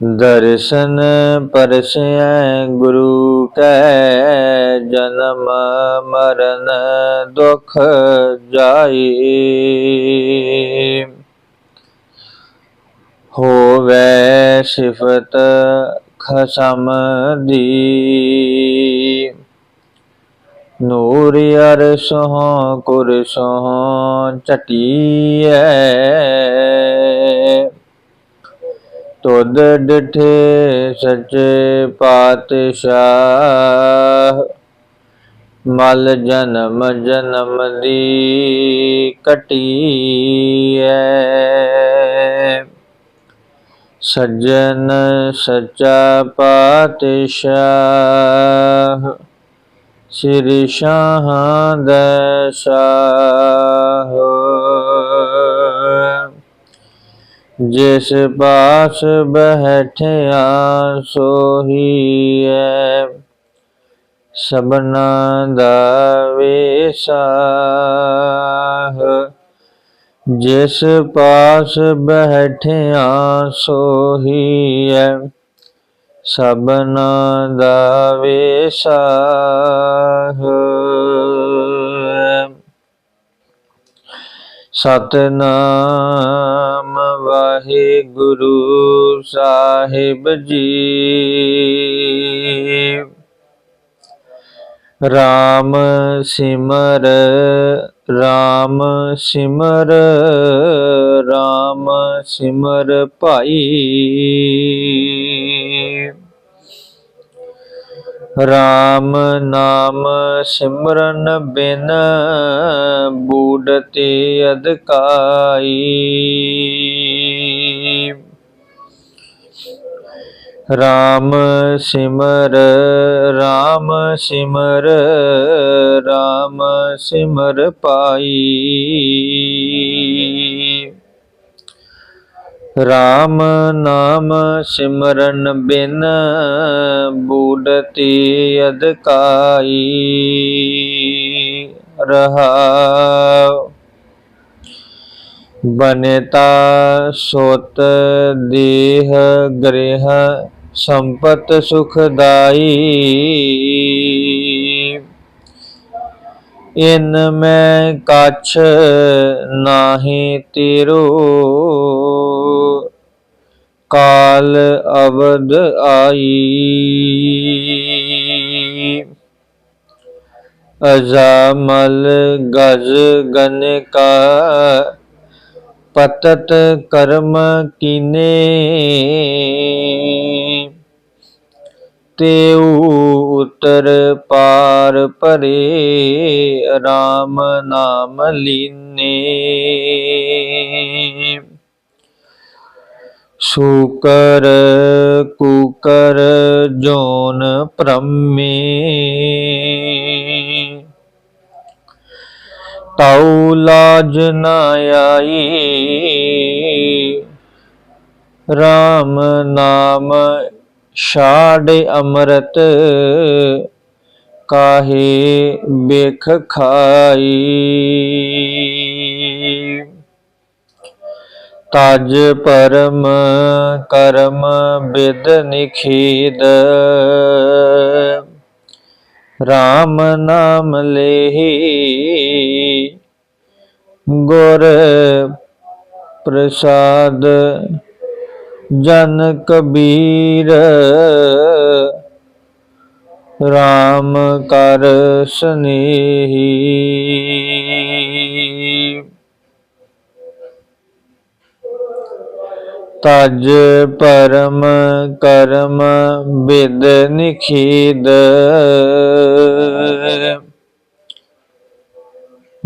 ਦਰਸ਼ਨ ਪਰਸੈ ਗੁਰੂ ਕੈ, ਜਨਮ ਮਰਨ ਦੁਖ ਜਾਈ। ਹੋਵੇ ਸਿਫਤ ਖਸਮ ਦੀ। ਨੂਰ ਅਰਸੋਂ ਕੁਰਸੋਂ ਚਟੀਐ ਤੁਧ ਡਿਠੇ ਸੱਚੇ ਪਾਤਸ਼ਾਹ, ਮਲ ਜਨਮ ਜਨਮ ਦੀ ਕਟੀਐ। ਸੱਜਣ ਸੱਚਾ ਪਾਤਸ਼ਾਹ, ਸ੍ਰੀ ਸ਼ਾਹ ਦਾ ਜਿਸ ਪਾਸ ਬੈਠਿਆ ਸੋਹੀਐ ਸਬਨਾ ਦਾ ਵੇਸਾਹ। ਜਿਸ ਪਾਸ ਬੈਠਿਆ ਸੋਹੀਐ ਸਬਨਾ ਦਾ ਵੇਸਾਹ। ਸਤਨਾਮ ਵਾਹਿਗੁਰੂ ਸਾਹਿਬ ਜੀ। ਰਾਮ ਸਿਮਰ ਰਾਮ ਸਿਮਰ ਰਾਮ ਸਿਮਰ ਭਾਈ। ਰਾਮ ਨਾਮ ਸਿਮਰਨ ਬਿਨ ਬੂਡਤੇ ਅਦਕਾਈ ਰਾਮ ਸਿਮਰ ਰਾਮ ਸਿਮਰ ਰਾਮ ਸਿਮਰ ਪਾਈ। ਰਾਮ ਨਾਮ ਸਿਮਰਨ ਬਿਨ ਬੂਡਤੀ ਅਦਕਾਈ ਰਹਾਉ। ਬਨਤਾ ਸੋਤ ਦੇਹ ਗ੍ਰਹਿ ਸੰਪਤ ਸੁਖਦਾਈ। ਇਨ ਮੈਂ ਕਛ ਨਾਹੀ ਤੇਰੋ। ਅਵਧ ਆਈ। ਅਜ਼ਾਮਲ ਗਜ ਗਨ ਕਾ, ਪਤਤ ਕਰਮ ਕੀਨੇ। ਤੇਉ ਉਤਰ ਪਾਰ ਪਰੇ RAM ਨਾਮ ਲੀਨੇ। ਸ਼ੂਕਰ, ਕੂਕਰ ਜੋਨ ਪ੍ਰਮੇ ਤਉ ਲਾਜ ਨਾ ਆਈ RAM ਨਾਮ ਛਾੜ ਅੰਮ੍ਰਿਤ, ਕਾਹੇ ਬੇਖ ਖਾਈ। ਤਜ ਪਰਮ ਕਰਮ ਬਿਦ ਨਿਖੀਦ। RAM ਨਾਮ ਲੇਹੀ ਗੁਰ ਪ੍ਰਸਾਦ ਜਨ ਕਬੀਰ। RAM ਕਰ ਸਨੇਹੀ। ਤਜ ਪਰਮ ਕਰਮ ਬਿਦ ਨਿਖੀਦ।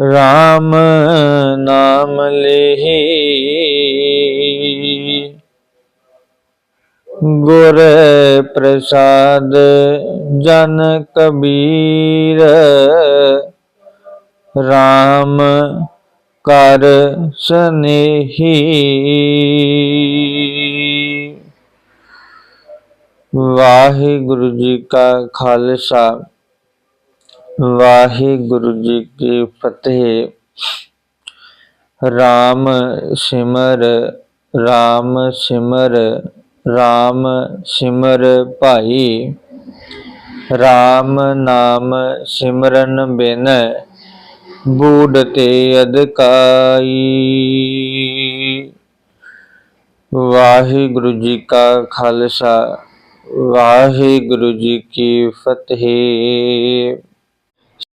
RAM ਨਾਮ ਲੇਹੀ। ਗੁਰ ਪ੍ਰਸਾਦ ਜਨ ਕਬੀਰ। RAM ਕਰ ਸਨੇਹੀ। ਵਾਹਿਗੁਰੂ ਜੀ ਕਾ ਖਾਲਸਾ, ਵਾਹਿਗੁਰੂ ਜੀ ਕੀ ਫਤਿਹ। RAM ਸਿਮਰ RAM ਸਿਮਰ RAM ਸਿਮਰ ਭਾਈ। RAM ਨਾਮ ਸਿਮਰਨ ਬਿਨ। ਬੂਡ ਤੇ ਅਦਕਾਈ ਵਾਹਿਗੁਰੂ ਜੀ ਕਾ ਖਾਲਸਾ ਵਾਹਿਗੁਰੂ ਜੀ ਕੀ ਫਤਿਹ।